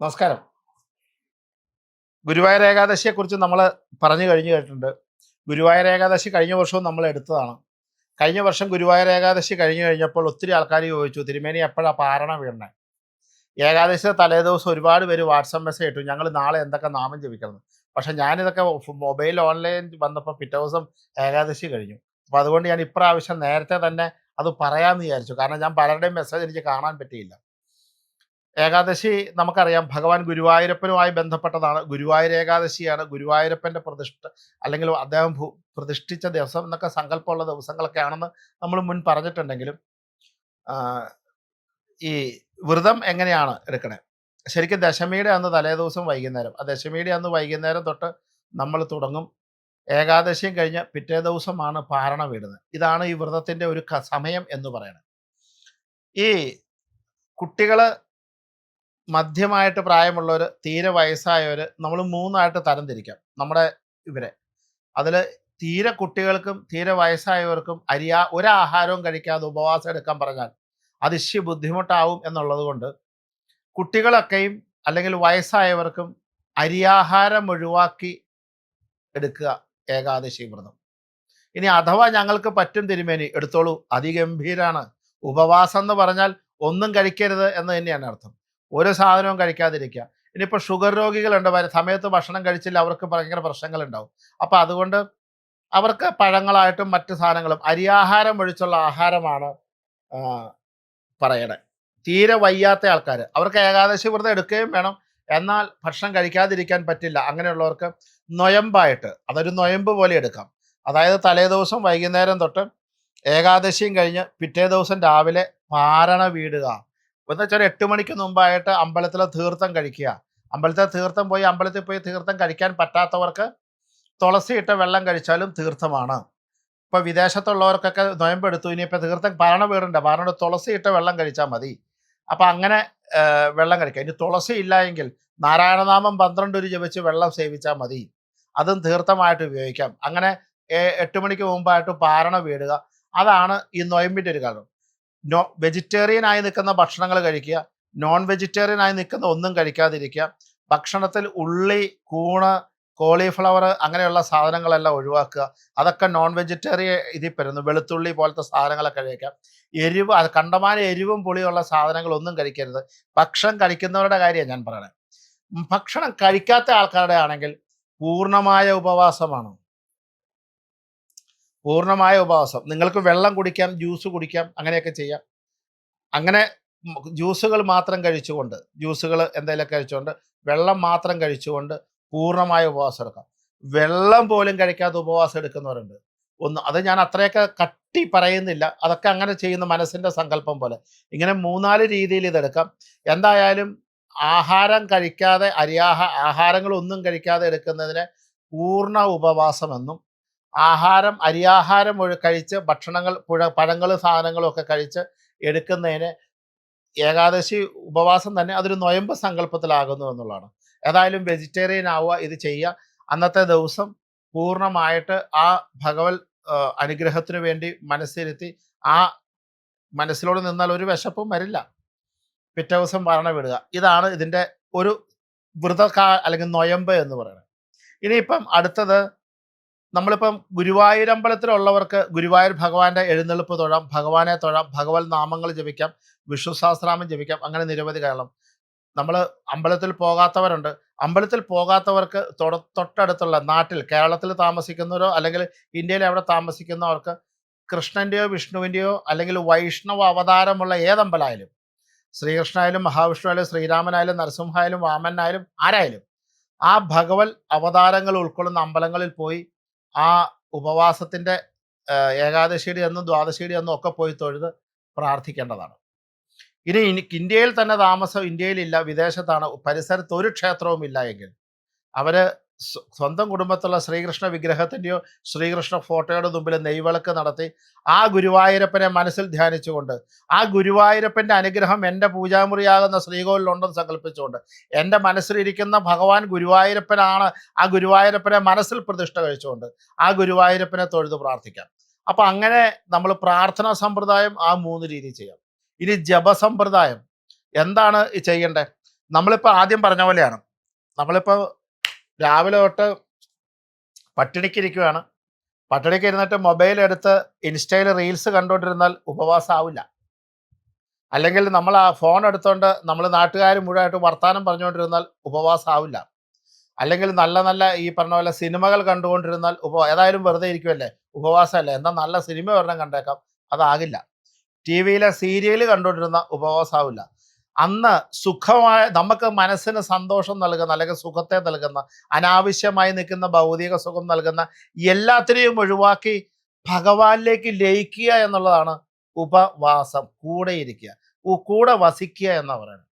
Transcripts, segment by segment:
നമസ്കാരം. ഗുരുവായൂർ ഏകാദശിയെ കുറിച്ച് നമ്മൾ പറഞ്ഞു കഴിഞ്ഞു കേട്ടിട്ടുണ്ട്. ഗുരുവായൂർ ഏകാദശി കഴിഞ്ഞ വർഷവും നമ്മൾ എടുത്തതാണ്. കഴിഞ്ഞ വർഷം ഗുരുവായൂർ ഏകാദശി കഴിഞ്ഞു കഴിഞ്ഞപ്പോൾ ഒത്തിരി ആൾക്കാർ ചോദിച്ചു തിരുമേനി എപ്പോഴാണ് പാരണ വീണേ? ഏകാദശി തലേദിവസം ഒരുപാട് പേര് വാട്സപ്പ് മെസ്സേജ് ഇട്ടു ഞങ്ങൾ നാളെ എന്തൊക്കെ നാമം ജപിക്കണം? പക്ഷെ ഞാനിതൊക്കെ മൊബൈൽ ഓൺലൈൻ വന്നപ്പോൾ പിറ്റേ ദിവസം ഏകാദശി കഴിഞ്ഞു. അപ്പോൾ അതുകൊണ്ട് ഞാൻ ഇപ്രാവശ്യം നേരത്തെ തന്നെ അത് പറയാമെന്ന് വിചാരിച്ചു. കാരണം ഞാൻ പലരുടെയും മെസ്സേജ് എനിക്ക് കാണാൻ പറ്റിയില്ല. ഏകാദശി നമുക്കറിയാം ഭഗവാൻ ഗുരുവായൂരപ്പനുമായി ബന്ധപ്പെട്ടതാണ്. ഗുരുവായൂർ ഏകാദശിയാണ്. ഗുരുവായൂരപ്പന്റെ പ്രതിഷ്ഠ അല്ലെങ്കിൽ അദ്ദേഹം പ്രതിഷ്ഠിച്ച ദിവസം എന്നൊക്കെ സങ്കല്പമുള്ള ദിവസങ്ങളൊക്കെ ആണെന്ന് നമ്മൾ മുൻ പറഞ്ഞിട്ടുണ്ടെങ്കിലും ഈ വ്രതം എങ്ങനെയാണ് എടുക്കണേ? ശരിക്കും ദശമിയുടെ അന്ന് തലേദിവസം വൈകുന്നേരം. ആ ദശമിയുടെ അന്ന് വൈകുന്നേരം തൊട്ട് നമ്മൾ തുടങ്ങും. ഏകാദശിയും കഴിഞ്ഞ് പിറ്റേ ദിവസമാണ് പാരണ വീടുന്നത് ഇതാണ് ഈ വ്രതത്തിന്റെ ഒരു സമയം എന്ന് പറയുന്നത്. ഈ കുട്ടികൾ മധ്യമായിട്ട് പ്രായമുള്ളവർ തീരെ വയസ്സായവർ നമ്മൾ മൂന്നായിട്ട് തരംതിരിക്കാം നമ്മുടെ ഇവരെ. അതിൽ തീരെ കുട്ടികൾക്കും തീരെ വയസ്സായവർക്കും അരിയാ ഒരാഹാരവും കഴിക്കാതെ ഉപവാസം എടുക്കാൻ പറഞ്ഞാൽ അത് ഇഷ്യു ബുദ്ധിമുട്ടാവും എന്നുള്ളത് കൊണ്ട് കുട്ടികളൊക്കെയും അല്ലെങ്കിൽ വയസ്സായവർക്കും അരിയാഹാരം ഒഴിവാക്കി എടുക്കുക ഏകാദശി വ്രതം. ഇനി അഥവാ ഞങ്ങൾക്ക് പറ്റും തിരുമേനി എടുത്തോളൂ. അതിഗംഭീരാണ്. ഉപവാസം എന്ന് പറഞ്ഞാൽ ഒന്നും കഴിക്കരുത് എന്ന് തന്നെയാണ് അർത്ഥം. ഒരു സാധനവും കഴിക്കാതിരിക്കുക. ഇനിയിപ്പോൾ ഷുഗർ രോഗികളുണ്ട് സമയത്ത് ഭക്ഷണം കഴിച്ചില്ല അവർക്ക് ഭയങ്കര പ്രശ്നങ്ങളുണ്ടാവും. അപ്പൊ അതുകൊണ്ട് അവർക്ക് പഴങ്ങളായിട്ടും മറ്റു സാധനങ്ങളും അരിയാഹാരം ഒഴിച്ചുള്ള ആഹാരമാണ് പറയണേ. തീരെ വയ്യാത്ത ആൾക്കാർ അവർക്ക് ഏകാദശി വ്രതം എടുക്കുകയും വേണം. എന്നാൽ ഭക്ഷണം കഴിക്കാതിരിക്കാൻ പറ്റില്ല. അങ്ങനെയുള്ളവർക്ക് നൊയമ്പായിട്ട് അതൊരു നൊയമ്പ് പോലെ എടുക്കാം. അതായത് തലേദിവസം വൈകുന്നേരം തൊട്ട് ഏകാദശിയും കഴിഞ്ഞ് പിറ്റേ ദിവസം രാവിലെ പാരണ വീടുക. എന്ന് വെച്ചാൽ എട്ട് മണിക്ക് മുമ്പായിട്ട് അമ്പലത്തിലെ തീർത്ഥം കഴിക്കുക. അമ്പലത്തിലെ തീർത്ഥം പോയി അമ്പലത്തിൽ പോയി തീർത്ഥം കഴിക്കാൻ പറ്റാത്തവർക്ക് തുളസി ഇട്ട വെള്ളം കഴിച്ചാലും തീർത്ഥമാണ്. ഇപ്പോൾ വിദേശത്തുള്ളവർക്കൊക്കെ നൊയമ്പെടുത്തു ഇനിയിപ്പോൾ തീർത്ഥം പാരണ വീടുണ്ട്. ഭരണ തുളസി ഇട്ട വെള്ളം കഴിച്ചാൽ മതി. അപ്പം അങ്ങനെ വെള്ളം കഴിക്കുക. ഇനി തുളസി ഇല്ല എങ്കിൽ നാരായണനാമം പന്ത്രണ്ട് ഒരു ജപിച്ച് വെള്ളം സേവിച്ചാൽ മതി. അതും തീർത്ഥമായിട്ട് ഉപയോഗിക്കാം. അങ്ങനെ എട്ട് മണിക്ക് മുമ്പായിട്ട് പാരണ വീടുക. അതാണ് ഈ നൊയമ്പിന്റെ ഒരു കാരണം. നോ വെജിറ്റേറിയൻ ആയി നിൽക്കുന്ന ഭക്ഷണങ്ങൾ കഴിക്കുക നോൺ വെജിറ്റേറിയൻ ആയി നിൽക്കുന്ന ഒന്നും കഴിക്കാതിരിക്കുക ഭക്ഷണത്തിൽ ഉള്ളി കൂണ് കോളിഫ്ലവർ അങ്ങനെയുള്ള സാധനങ്ങളെല്ലാം ഒഴിവാക്കുക. അതൊക്കെ നോൺ വെജിറ്റേറിയൻ ഇതിൽ പെരുന്നു വെളുത്തുള്ളി പോലത്തെ സാധനങ്ങളൊക്കെ കഴിക്കാം. എരിവ് അത് കണ്ടമാനം എരിവും പുളിയുള്ള സാധനങ്ങളൊന്നും കഴിക്കരുത്. ഭക്ഷണം കഴിക്കുന്നവരുടെ കാര്യമാണ് ഞാൻ പറയുന്നത് ഭക്ഷണം കഴിക്കാത്ത ആൾക്കാരുടെ ആണെങ്കിൽ പൂർണമായ ഉപവാസമാണ്. പൂർണമായ ഉപവാസം. നിങ്ങൾക്ക് വെള്ളം കുടിക്കാം ജ്യൂസ് കുടിക്കാം അങ്ങനെയൊക്കെ ചെയ്യാം. അങ്ങനെ ജ്യൂസുകൾ മാത്രം കഴിച്ചുകൊണ്ട് ജ്യൂസുകൾ എന്തെങ്കിലും കഴിച്ചുകൊണ്ട് വെള്ളം മാത്രം കഴിച്ചുകൊണ്ട് പൂർണമായ ഉപവാസം എടുക്കാം. വെള്ളം പോലും കഴിക്കാതെ ഉപവാസം എടുക്കുന്നവരുണ്ട്. ഒന്ന് അത് ഞാൻ അത്രയൊക്കെ കട്ടി പറയുന്നില്ല. അതൊക്കെ അങ്ങനെ ചെയ്യുന്ന മനസ്സിന്റെ സങ്കല്പം പോലെ. ഇങ്ങനെ മൂന്നാൽ രീതിയിൽ ഇതെടുക്കാം. എന്തായാലും ആഹാരം കഴിക്കാതെ അരിയാഹ ആഹാരങ്ങളൊന്നും കഴിക്കാതെ എടുക്കുന്നതിന് പൂർണ ഉപവാസമെന്നും ആഹാരം അരിയാഹാരം കഴിച്ച് ഭക്ഷണങ്ങൾ പുഴ പഴങ്ങൾ സാധനങ്ങളും ഒക്കെ കഴിച്ച് എടുക്കുന്നതിന് ഏകാദശി ഉപവാസം തന്നെ അതൊരു നൊയമ്പ് സങ്കല്പത്തിലാകുന്നു എന്നുള്ളതാണ്. ഏതായാലും വെജിറ്റേറിയൻ ആവുക ഇത് ചെയ്യുക. അന്നത്തെ ദിവസം പൂർണമായിട്ട് ആ ഭഗവത് അനുഗ്രഹത്തിനു വേണ്ടി മനസ്സിരുത്തി ആ മനസ്സിലോട് നിന്നാൽ ഒരു വിശപ്പും വരില്ല. പിറ്റേ ദിവസം വരണ വിടുക ഇതാണ് ഇതിന്റെ ഒരു വ്രതകാ അല്ലെങ്കിൽ നൊയമ്പ് എന്ന് പറയുന്നത്. ഇനിയിപ്പം അടുത്തത് നമ്മളിപ്പം ഗുരുവായൂരമ്പലത്തിലുള്ളവർക്ക് ഗുരുവായൂർ ഭഗവാന്റെ എഴുന്നള്ളിപ്പ് തൊഴാം ഭഗവാനെ തൊഴാം ഭഗവത് നാമങ്ങൾ ജപിക്കാം വിഷ്ണു സഹസ്രാമം ജപിക്കാം അങ്ങനെ നിരവധി കാരണം നമ്മൾ അമ്പലത്തിൽ പോകാത്തവരുണ്ട്. അമ്പലത്തിൽ പോകാത്തവർക്ക് തൊട്ടടുത്തുള്ള നാട്ടിൽ കേരളത്തിൽ താമസിക്കുന്നവരോ അല്ലെങ്കിൽ ഇന്ത്യയിൽ എവിടെ താമസിക്കുന്നവർക്ക് കൃഷ്ണന്റെയോ വിഷ്ണുവിന്റെയോ അല്ലെങ്കിൽ വൈഷ്ണവ അവതാരമുള്ള ഏതമ്പലായാലും ശ്രീകൃഷ്ണനായാലും മഹാവിഷ്ണു ശ്രീരാമനായാലും നരസിംഹായാലും വാമനായാലും ആരായാലും ആ ഭഗവത് അവതാരങ്ങൾ ഉൾക്കൊള്ളുന്ന അമ്പലങ്ങളിൽ പോയി ആ ഉപവാസത്തിന്റെ ഏകാദശിയുടെ എന്നും ദ്വാദശിയുടെ എന്നും ഒക്കെ പോയി തൊഴുത് പ്രാർത്ഥിക്കേണ്ടതാണ്. ഇനി ഇന്ത്യയിൽ തന്നെ താമസം ഇന്ത്യയിലില്ല വിദേശത്താണ് പരിസരത്ത് ഒരു ക്ഷേത്രവും ഇല്ല എങ്കിൽ സ്വ- സ്വന്തം കുടുംബത്തുള്ള ശ്രീകൃഷ്ണ വിഗ്രഹത്തിന്റെയോ ശ്രീകൃഷ്ണ ഫോട്ടോയുടെ മുമ്പിൽ നെയ്വിളക്ക് നടത്തി ആ ഗുരുവായൂരപ്പനെ മനസ്സിൽ ധ്യാനിച്ചുകൊണ്ട് ആ ഗുരുവായൂരപ്പന്റെ അനുഗ്രഹം എന്റെ പൂജാമുറിയാകുന്ന ശ്രീകോവിലുണ്ടെന്ന് സങ്കല്പിച്ചുകൊണ്ട് എന്റെ മനസ്സിലിരിക്കുന്ന ഭഗവാൻ ഗുരുവായൂരപ്പനാണ് ആ ഗുരുവായൂരപ്പനെ മനസ്സിൽ പ്രതിഷ്ഠ കഴിച്ചുകൊണ്ട് ആ ഗുരുവായൂരപ്പനെ തൊഴുത് പ്രാർത്ഥിക്കാം. അപ്പം അങ്ങനെ നമ്മൾ പ്രാർത്ഥനാ സമ്പ്രദായം ആ മൂന്ന് രീതി ചെയ്യാം. ഇനി ജപസമ്പ്രദായം. എന്താണ് ചെയ്യേണ്ടത് നമ്മളിപ്പോൾ ആദ്യം പറഞ്ഞ പോലെയാണ്. നമ്മളിപ്പോൾ രാവിലെ തൊട്ട് പട്ടിണിക്കിരിക്കുകയാണ് പട്ടിണിക്ക് ഇരുന്നിട്ട് മൊബൈൽ എടുത്ത് ഇൻസ്റ്റയിൽ റീൽസ് കണ്ടുകൊണ്ടിരുന്നാൽ ഉപവാസം ആവില്ല അല്ലെങ്കിൽ നമ്മൾ ആ ഫോൺ എടുത്തുകൊണ്ട് നമ്മൾ നാട്ടുകാർ മുഴുവനായിട്ട് വർത്തമാനം പറഞ്ഞുകൊണ്ടിരുന്നാൽ ഉപവാസം ആവില്ല അല്ലെങ്കിൽ നല്ല നല്ല ഈ പറഞ്ഞ പോലെ സിനിമകൾ കണ്ടുകൊണ്ടിരുന്നാൽ ഉപ ഏതായാലും വെറുതെ ഇരിക്കുമല്ലേ ഉപവാസമല്ലേ? എന്നാൽ നല്ല സിനിമ ഒരെണ്ണം കണ്ടേക്കാം. അതാകില്ല. ടി വിയിലെ സീരിയൽ കണ്ടുകൊണ്ടിരുന്ന ഉപവാസമാവില്ല അന്ന് സുഖമായ നമുക്ക് മനസ്സിന് സന്തോഷം നൽകുന്ന അല്ലെങ്കിൽ സുഖത്തെ നൽകുന്ന അനാവശ്യമായി നിൽക്കുന്ന ഭൗതിക സുഖം നൽകുന്ന എല്ലാത്തിനെയും ഒഴിവാക്കി ഭഗവാനിലേക്ക് ലയിക്കുക എന്നുള്ളതാണ് ഉപവാസം കൂടെ ഇരിക്കുക ഉ- കൂടെ വസിക്കുക എന്ന് പറയുന്നത്.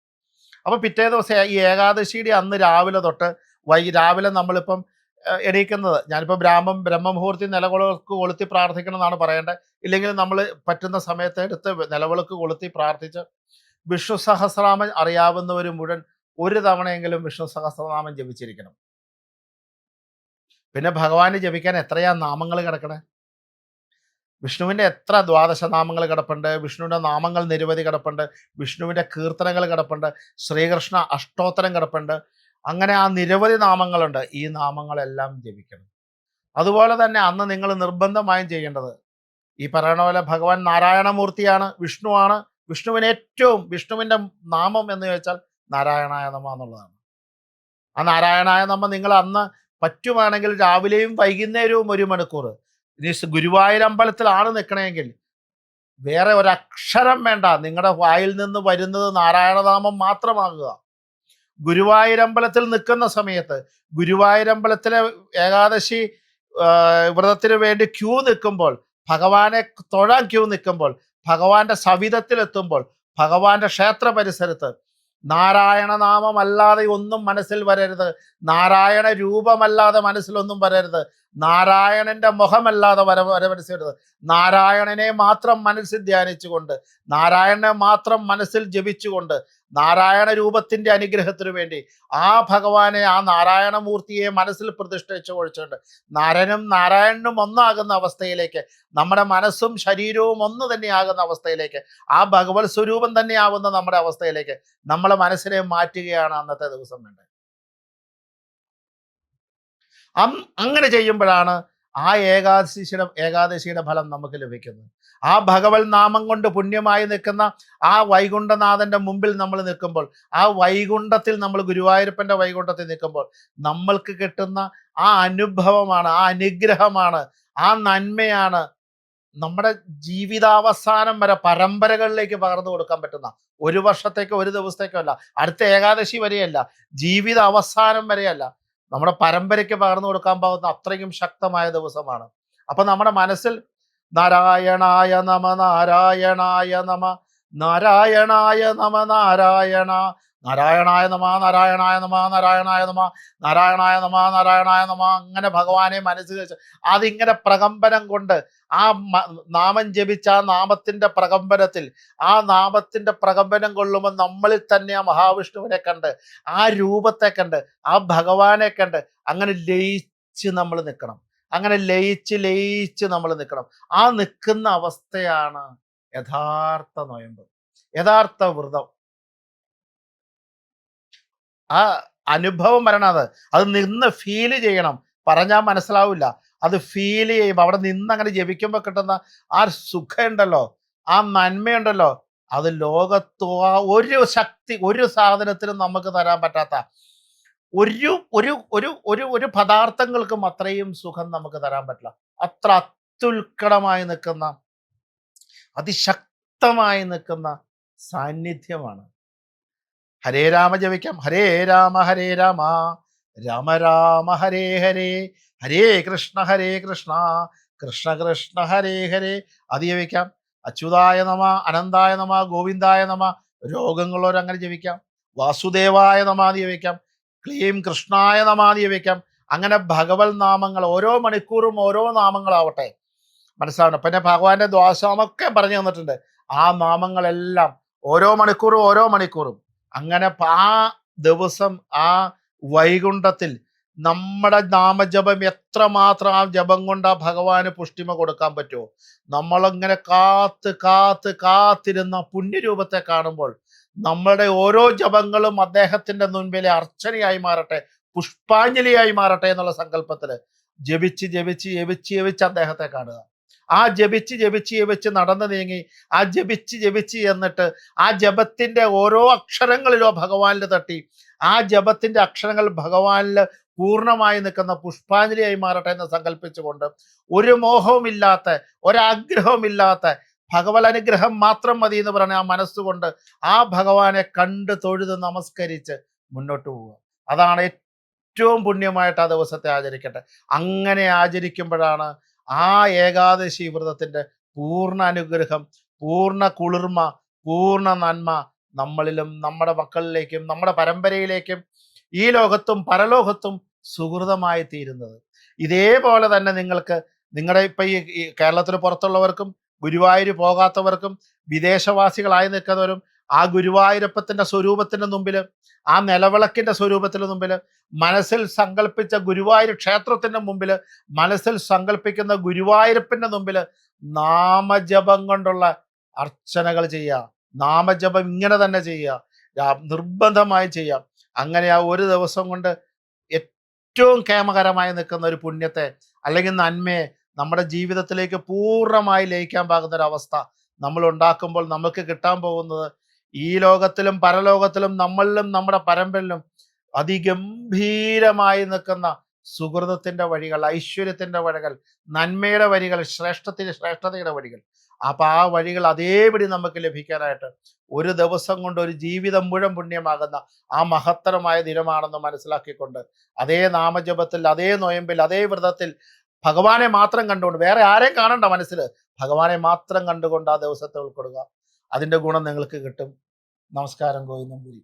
അപ്പൊ പിറ്റേ ദിവസം ഈ ഏകാദശിയുടെ അന്ന് രാവിലെ തൊട്ട് വൈ രാവിലെ നമ്മളിപ്പം എണീക്കുന്നത് ഞാനിപ്പോൾ ബ്രാഹ്മം ബ്രഹ്മമുഹൂർത്തി നിലവിളക്ക് കൊളുത്തി പ്രാർത്ഥിക്കണം എന്നാണ് പറയേണ്ടത്. ഇല്ലെങ്കിൽ നമ്മൾ പറ്റുന്ന സമയത്ത് എടുത്ത് നിലവിളക്ക് കൊളുത്തി പ്രാർത്ഥിച്ച് വിഷ്ണു സഹസ്രനാമം അറിയാവുന്നവർ മുഴുവൻ ഒരു തവണയെങ്കിലും വിഷ്ണു സഹസ്രനാമം ജപിച്ചിരിക്കണം. പിന്നെ ഭഗവാന് ജപിക്കാൻ എത്രയാ നാമങ്ങൾ കിടക്കണേ? വിഷ്ണുവിന്റെ എത്ര ദ്വാദശ നാമങ്ങൾ കിടപ്പുണ്ട്? വിഷ്ണുവിന്റെ നാമങ്ങൾ നിരവധി കിടപ്പുണ്ട്. വിഷ്ണുവിന്റെ കീർത്തനങ്ങൾ കിടപ്പുണ്ട്. ശ്രീകൃഷ്ണ അഷ്ടോത്തരം കിടപ്പുണ്ട്. അങ്ങനെ ആ നിരവധി നാമങ്ങളുണ്ട്. ഈ നാമങ്ങളെല്ലാം ജപിക്കണം. അതുപോലെ തന്നെ അന്ന് നിങ്ങൾ നിർബന്ധമായും ചെയ്യേണ്ടത് ഈ പറയണ പോലെ ഭഗവാൻ നാരായണമൂർത്തിയാണ് വിഷ്ണുവാണ് വിഷ്ണുവിന് ഏറ്റവും വിഷ്ണുവിന്റെ നാമം എന്ന് ചോദിച്ചാൽ നാരായണായ നമ എന്നുള്ളതാണ്. ആ നാരായണായ നമ്മ നിങ്ങൾ അന്ന് പറ്റുവാണെങ്കിൽ രാവിലെയും വൈകുന്നേരവും ഒരു മണിക്കൂർ. ഇനി സ് ഗുരുവായൂരമ്പലത്തിലാണ് നിൽക്കണമെങ്കിൽ വേറെ ഒരക്ഷരം വേണ്ട. നിങ്ങളുടെ വായിൽ നിന്ന് വരുന്നത് നാരായണനാമം മാത്രമാകുക. ഗുരുവായൂരമ്പലത്തിൽ നിൽക്കുന്ന സമയത്ത് ഗുരുവായൂരമ്പലത്തിലെ ഏകാദശി വ്രതത്തിന് വേണ്ടി ക്യൂ നിൽക്കുമ്പോൾ ഭഗവാനെ തൊഴാൻ ക്യൂ നിൽക്കുമ്പോൾ ഭഗവാന്റെ സവിധത്തിലെത്തുമ്പോൾ ഭഗവാന്റെ ക്ഷേത്ര പരിസരത്ത് നാരായണ നാമമല്ലാതെ ഒന്നും മനസ്സിൽ വരരുത് നാരായണ രൂപമല്ലാതെ മനസ്സിലൊന്നും വരരുത്. നാരായണന്റെ മുഖമല്ലാതെ വര വരവരസരുത് നാരായണനെ മാത്രം മനസ്സിൽ ധ്യാനിച്ചുകൊണ്ട് നാരായണനെ മാത്രം മനസ്സിൽ ജപിച്ചുകൊണ്ട് നാരായണ രൂപത്തിന്റെ അനുഗ്രഹത്തിനു വേണ്ടി ആ ഭഗവാനെ ആ നാരായണമൂർത്തിയെ മനസ്സിൽ പ്രതിഷ്ഠിച്ചു ഒഴിച്ചുകൊണ്ട് നാരായണനും നാരായണനും ഒന്നാകുന്ന അവസ്ഥയിലേക്ക് നമ്മുടെ മനസ്സും ശരീരവും ഒന്ന് തന്നെയാകുന്ന അവസ്ഥയിലേക്ക് ആ ഭഗവത് സ്വരൂപം തന്നെയാവുന്ന നമ്മുടെ അവസ്ഥയിലേക്ക് നമ്മളെ മനസ്സിനെ മാറ്റുകയാണ് അന്നത്തെ ദിവസം വേണ്ടത്. അങ്ങനെ ചെയ്യുമ്പോഴാണ് ആ ഏകാദശിയുടെ ഏകാദശിയുടെ ഫലം നമുക്ക് ലഭിക്കുന്നത്. ആ ഭഗവത് നാമം കൊണ്ട് പുണ്യമായി നിൽക്കുന്ന ആ വൈകുണ്ഠനാഥന്റെ മുമ്പിൽ നമ്മൾ നിൽക്കുമ്പോൾ ആ വൈകുണ്ഠത്തിൽ നമ്മൾ ഗുരുവായൂരപ്പന്റെ വൈകുണ്ഠത്തിൽ നിൽക്കുമ്പോൾ നമ്മൾക്ക് കിട്ടുന്ന ആ അനുഭവമാണ് ആ അനുഗ്രഹമാണ് ആ നന്മയാണ് നമ്മുടെ ജീവിതാവസാനം വരെ പരമ്പരകളിലേക്ക് പകർന്നു കൊടുക്കാൻ പറ്റുന്ന. ഒരു വർഷത്തേക്കോ ഒരു ദിവസത്തേക്കോ അല്ല. അടുത്ത ഏകാദശി വരെയല്ല. ജീവിത അവസാനം വരെയല്ല. നമ്മുടെ പരമ്പരയ്ക്ക് പകർന്നു കൊടുക്കാൻ പോകുന്ന അത്രയും ശക്തമായ ദിവസമാണ്. അപ്പൊ നമ്മുടെ മനസ്സിൽ നാരായണായ നമ നാരായണായ നമ നാരായണായ നമ നാരായണ നാരായണായ നമ നാരായണായ നമ നാരായണായ നമ നാരായണായ നമ നാരായണായ നമ അങ്ങനെ ഭഗവാനെ മനസ്സിൽ വെച്ച് അതിങ്ങനെ പ്രകമ്പനം കൊണ്ട് ആ നാമം ജപിച്ച ആ നാമത്തിന്റെ പ്രകമ്പനത്തിൽ ആ നാമത്തിന്റെ പ്രകമ്പനം കൊള്ളുമ്പോൾ നമ്മളിൽ തന്നെ ആ മഹാവിഷ്ണുവിനെ കണ്ട് ആ രൂപത്തെ കണ്ട് ആ ഭഗവാനെ കണ്ട് അങ്ങനെ ലയിച്ച് നമ്മൾ നിൽക്കണം. അങ്ങനെ ലയിച്ച് ലയിച്ച് നമ്മൾ നിൽക്കണം. ആ നിൽക്കുന്ന അവസ്ഥയാണ് യഥാർത്ഥ നോയമ്പ്. യഥാർത്ഥ വ്രതം. ആ അനുഭവം വരണത് അത്. നിന്ന് ഫീൽ ചെയ്യണം. പറഞ്ഞാൽ മനസ്സിലാവില്ല. അത് ഫീൽ ചെയ്യുമ്പോൾ അവിടെ നിന്ന് അങ്ങനെ ജപിക്കുമ്പോൾ കിട്ടുന്ന ആ സുഖമുണ്ടല്ലോ. ആ നന്മയുണ്ടല്ലോ. അത് ലോകത്തോ ഒരു ശക്തി ഒരു സാധനത്തിനും നമുക്ക് തരാൻ പറ്റാത്ത ഒരു ഒരു ഒരു ഒരു ഒരു പദാർത്ഥങ്ങൾക്കും അത്രയും സുഖം നമുക്ക് തരാൻ പറ്റില്ല. അത്ര അത്യുൽക്കടമായി നിൽക്കുന്ന അതിശക്തമായി നിൽക്കുന്ന സാന്നിധ്യമാണ്. ഹരേ രാമ ജപിക്കാം. ഹരേ രാമ ഹരേ രാമ. രാമ രാമ ഹരേ ഹരേ. ഹരേ കൃഷ്ണ ഹരേ കൃഷ്ണ. കൃഷ്ണ കൃഷ്ണ ഹരേ ഹരേ. അത് ജപിക്കാം. അച്യുതായ നമ അനന്തായ നമ ഗോവിന്ദായ നമ. രോഗങ്ങളോർ അങ്ങനെ ജപിക്കാം. വാസുദേവായ നമാതി ജപിക്കാം. ക്ലീം കൃഷ്ണായ നമാതി ജപിക്കാം. അങ്ങനെ ഭഗവത് നാമങ്ങൾ ഓരോ മണിക്കൂറും ഓരോ നാമങ്ങളാവട്ടെ. മനസ്സിലാവണം പിന്നെ ഭഗവാന്റെ ദ്വാസമൊക്കെ പറഞ്ഞു തന്നിട്ടുണ്ട്. ആ നാമങ്ങളെല്ലാം ഓരോ മണിക്കൂറും ഓരോ മണിക്കൂറും. അങ്ങനെ ആ ദിവസം ആ വൈകുണ്ഠത്തിൽ നമ്മുടെ നാമജപം എത്രമാത്രം ആ ജപം കൊണ്ട് ആ ഭഗവാന് പുഷ്ടിമ കൊടുക്കാൻ പറ്റുമോ നമ്മളങ്ങനെ കാത്ത് കാത്ത് കാത്തിരുന്ന പുണ്യരൂപത്തെ കാണുമ്പോൾ നമ്മളുടെ ഓരോ ജപങ്ങളും അദ്ദേഹത്തിന്റെ മുൻപിലെ അർച്ചനയായി മാറട്ടെ പുഷ്പാഞ്ജലിയായി മാറട്ടെ എന്നുള്ള സങ്കല്പത്തിൽ ജപിച്ച് ജപിച്ച് ജപിച്ച് ജപിച്ച് അദ്ദേഹത്തെ കാണുക. ആ ജപിച്ച് ജപിച്ച് ജപിച്ച് നടന്നു നീങ്ങി ആ ജപിച്ച് ജപിച്ച് എന്നിട്ട് ആ ജപത്തിന്റെ ഓരോ അക്ഷരങ്ങളിലോ ഭഗവാനിൽ തട്ടി. ആ ജപത്തിന്റെ അക്ഷരങ്ങൾ ഭഗവാനിൽ പൂർണമായി നിൽക്കുന്ന പുഷ്പാഞ്ജലിയായി മാറട്ടെ എന്ന് സങ്കല്പിച്ചുകൊണ്ട് ഒരു മോഹവുമില്ലാത്ത ഒരാഗ്രഹവുമില്ലാത്ത ഭഗവത് അനുഗ്രഹം മാത്രം മതി എന്ന് പറഞ്ഞ ആ മനസ്സുകൊണ്ട് ആ ഭഗവാനെ കണ്ട് തൊഴുത് നമസ്കരിച്ച് മുന്നോട്ട് പോവുക. അതാണ് ഏറ്റവും പുണ്യമായിട്ട് ആ ദിവസത്തെ ആചരിക്കട്ടെ. അങ്ങനെ ആചരിക്കുമ്പോഴാണ് ആ ഏകാദശി വ്രതത്തിന്റെ പൂർണ അനുഗ്രഹം പൂർണ കുളിർമ പൂർണ നന്മ നമ്മളിലും നമ്മുടെ മക്കളിലേക്കും നമ്മുടെ പരമ്പരയിലേക്കും ഈ ലോകത്തും പരലോകത്തും സുഹൃതമായി തീരുന്നത്. ഇതേപോലെ തന്നെ നിങ്ങൾക്ക് നിങ്ങളുടെ ഇപ്പൊ ഈ കേരളത്തിന് പുറത്തുള്ളവർക്കും ഗുരുവായൂർ പോകാത്തവർക്കും വിദേശവാസികളായി നിൽക്കുന്നവരും ആ ഗുരുവായൂരപ്പത്തിന്റെ സ്വരൂപത്തിന്റെ മുമ്പിൽ ആ നിലവിളക്കിന്റെ സ്വരൂപത്തിന് മുമ്പിൽ മനസ്സിൽ സങ്കല്പിച്ച ഗുരുവായൂർ ക്ഷേത്രത്തിന്റെ മുമ്പിൽ മനസ്സിൽ സങ്കല്പിക്കുന്ന ഗുരുവായൂരപ്പിന്റെ മുമ്പിൽ നാമജപം കൊണ്ടുള്ള അർച്ചനകൾ ചെയ്യുക. നാമജപം ഇങ്ങനെ തന്നെ ചെയ്യുക. നിർബന്ധമായി ചെയ്യാം അങ്ങനെ ആ ഒരു ദിവസം കൊണ്ട് ഏറ്റവും കേമകരമായി നിൽക്കുന്ന ഒരു പുണ്യത്തെ അല്ലെങ്കിൽ നന്മയെ നമ്മുടെ ജീവിതത്തിലേക്ക് പൂർണമായി ലയിക്കാൻ പാകുന്ന ഒരു അവസ്ഥ നമ്മൾ ഉണ്ടാക്കുമ്പോൾ നമുക്ക് കിട്ടാൻ പോകുന്നത് ഈ ലോകത്തിലും പരലോകത്തിലും നമ്മളിലും നമ്മുടെ പരമ്പരയിലും അതിഗംഭീരമായി നിൽക്കുന്ന സുഹൃതത്തിന്റെ വഴികൾ ഐശ്വര്യത്തിന്റെ വഴികൾ നന്മയുടെ വഴികൾ ശ്രേഷ്ഠത്തിന്റെ ശ്രേഷ്ഠതയുടെ വഴികൾ. അപ്പൊ ആ വഴികൾ അതേപടി നമുക്ക് ലഭിക്കാനായിട്ട് ഒരു ദിവസം കൊണ്ട് ഒരു ജീവിതം മുഴുവൻ പുണ്യമാകുന്ന ആ മഹത്തരമായ ദിനമാണെന്ന് മനസ്സിലാക്കിക്കൊണ്ട് അതേ നാമജപത്തിൽ അതേ നൊയമ്പിൽ അതേ വ്രതത്തിൽ ഭഗവാനെ മാത്രം കണ്ടുകൊണ്ട് വേറെ ആരെയും കാണണ്ട മനസ്സിൽ. ഭഗവാനെ മാത്രം കണ്ടുകൊണ്ട് ആ ദിവസത്തെ ഉൾക്കൊള്ളുക. അതിന്റെ ഗുണം നിങ്ങൾക്ക് കിട്ടും. നമസ്കാരം ഗോവിന്ദം പുരി